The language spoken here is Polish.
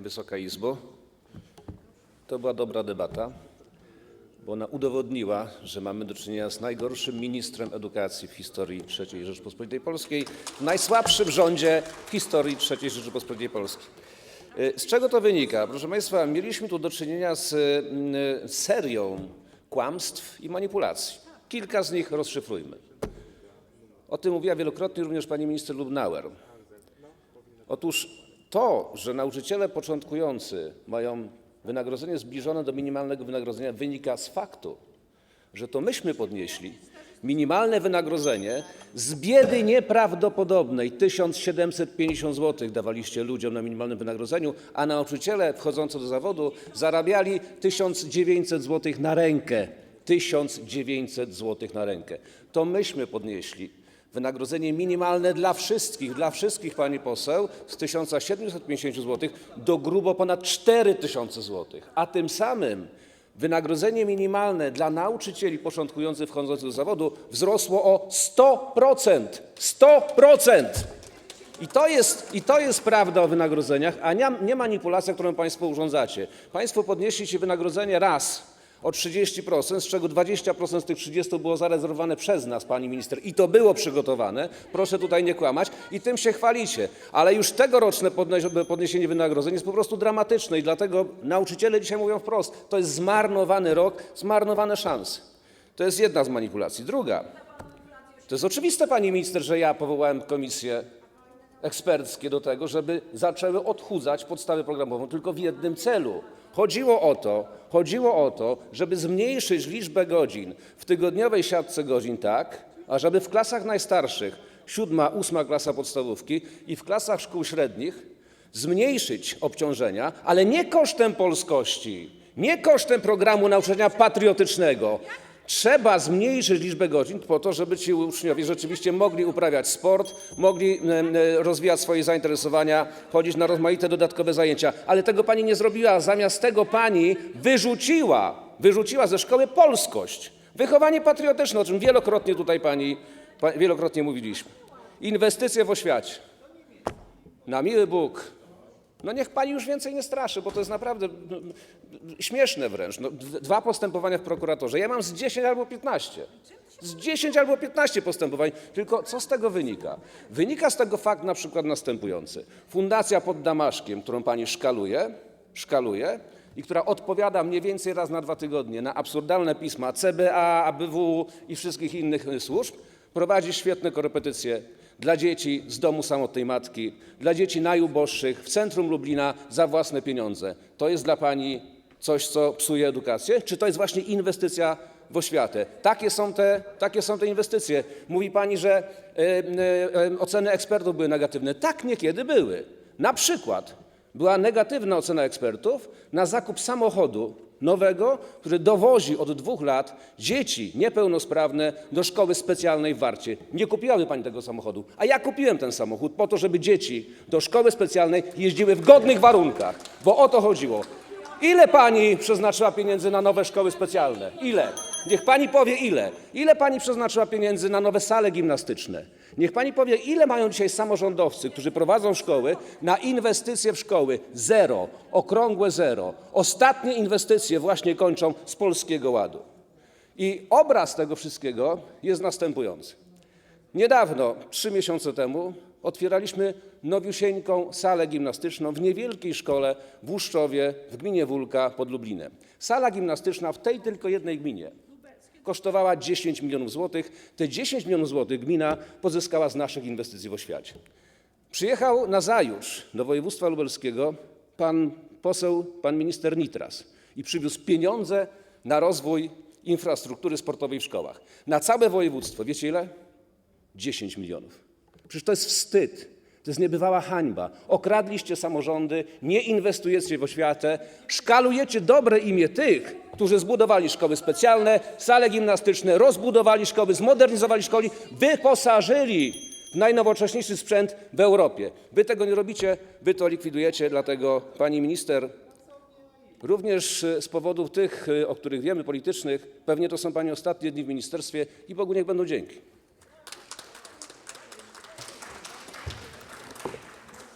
Wysoka Izbo. To była dobra debata, bo ona udowodniła, że mamy do czynienia z najgorszym ministrem edukacji w historii III Rzeczypospolitej Polskiej, w najsłabszym rządzie w historii III Rzeczypospolitej Polskiej. Y, Z czego to wynika? Proszę Państwa, mieliśmy tu do czynienia z y, serią kłamstw i manipulacji. Kilka z nich rozszyfrujmy. O tym mówiła wielokrotnie również pani minister Lubnauer. Otóż to, że nauczyciele początkujący mają wynagrodzenie zbliżone do minimalnego wynagrodzenia, wynika z faktu, że to myśmy podnieśli minimalne wynagrodzenie z biedy nieprawdopodobnej 1750 zł dawaliście ludziom na minimalnym wynagrodzeniu, a nauczyciele wchodzący do zawodu zarabiali 1900 zł na rękę. 1900 zł na rękę. To myśmy podnieśli wynagrodzenie minimalne dla wszystkich, dla wszystkich pani poseł z 1750 zł do grubo ponad 4000 zł, a tym samym wynagrodzenie minimalne dla nauczycieli początkujących wchodzących do zawodu wzrosło o 100%. 100%! I to, jest, I to jest prawda o wynagrodzeniach, a nie, nie manipulacja, którą Państwo urządzacie. Państwo podnieśliście wynagrodzenie raz o 30%, z czego 20% z tych 30 było zarezerwowane przez nas, pani minister, i to było przygotowane. Proszę tutaj nie kłamać i tym się chwalicie. Ale już tegoroczne podniesienie wynagrodzeń jest po prostu dramatyczne i dlatego nauczyciele dzisiaj mówią wprost, to jest zmarnowany rok, zmarnowane szanse. To jest jedna z manipulacji. Druga, to jest oczywiste, pani minister, że ja powołałem komisję eksperckie do tego, żeby zaczęły odchudzać podstawę programową tylko w jednym celu. Chodziło o to, chodziło o to, żeby zmniejszyć liczbę godzin w tygodniowej siatce godzin tak, ażeby w klasach najstarszych, siódma, ósma klasa podstawówki i w klasach szkół średnich zmniejszyć obciążenia, ale nie kosztem polskości, nie kosztem programu nauczania patriotycznego. Trzeba zmniejszyć liczbę godzin po to, żeby ci uczniowie rzeczywiście mogli uprawiać sport, mogli rozwijać swoje zainteresowania, chodzić na rozmaite dodatkowe zajęcia. Ale tego pani nie zrobiła. Zamiast tego pani wyrzuciła, wyrzuciła ze szkoły polskość, wychowanie patriotyczne, o czym wielokrotnie tutaj pani, pa, wielokrotnie mówiliśmy. Inwestycje w oświacie. Na miły Bóg. No niech pani już więcej nie straszy, bo to jest naprawdę no, śmieszne wręcz. No, dwa postępowania w prokuratorze. Ja mam z 10 albo 15. Z 10 albo 15 postępowań. Tylko co z tego wynika? Wynika z tego fakt na przykład następujący. Fundacja pod Damaszkiem, którą pani szkaluje, szkaluje i która odpowiada mniej więcej raz na dwa tygodnie na absurdalne pisma CBA, ABW i wszystkich innych y, służb, prowadzi świetne korepetycje dla dzieci z domu samotnej matki, dla dzieci najuboższych w centrum Lublina za własne pieniądze. To jest dla pani coś, co psuje edukację? Czy to jest właśnie inwestycja w oświatę? Takie są te, inwestycje. Mówi pani, że e, e, e, oceny ekspertów były negatywne. Tak niekiedy były. Na przykład była negatywna ocena ekspertów na zakup samochodu nowego, który dowozi od dwóch lat dzieci niepełnosprawne do szkoły specjalnej w Warcie. Nie kupiłaby pani tego samochodu, a ja kupiłem ten samochód po to, żeby dzieci do szkoły specjalnej jeździły w godnych warunkach, bo o to chodziło. Ile pani przeznaczyła pieniędzy na nowe szkoły specjalne? Ile? Niech pani powie ile. Ile pani przeznaczyła pieniędzy na nowe sale gimnastyczne? Niech pani powie, ile mają dzisiaj samorządowcy, którzy prowadzą szkoły, na inwestycje w szkoły? Zero, okrągłe zero. Ostatnie inwestycje właśnie kończą z Polskiego Ładu. I obraz tego wszystkiego jest następujący. Niedawno, trzy miesiące temu, otwieraliśmy nowiusieńką salę gimnastyczną w niewielkiej szkole w Łuszczowie w gminie Wólka pod Lublinem. Sala gimnastyczna w tej tylko jednej gminie kosztowała 10 milionów złotych. Te 10 milionów złotych gmina pozyskała z naszych inwestycji w oświacie. Przyjechał na zajutrz do województwa lubelskiego pan poseł, pan minister Nitras i przywiózł pieniądze na rozwój infrastruktury sportowej w szkołach. Na całe województwo, wiecie ile? 10 milionów. Przecież to jest wstyd. To jest niebywała hańba. Okradliście samorządy, nie inwestujecie w oświatę, szkalujecie dobre imię tych, którzy zbudowali szkoły specjalne, sale gimnastyczne, rozbudowali szkoły, zmodernizowali szkoły, wyposażyli w najnowocześniejszy sprzęt w Europie. Wy tego nie robicie, wy to likwidujecie, dlatego pani minister, również e, z powodów tych, e, o których wiemy, politycznych, pewnie to są pani ostatnie dni w ministerstwie i Bogu niech będą dzięki.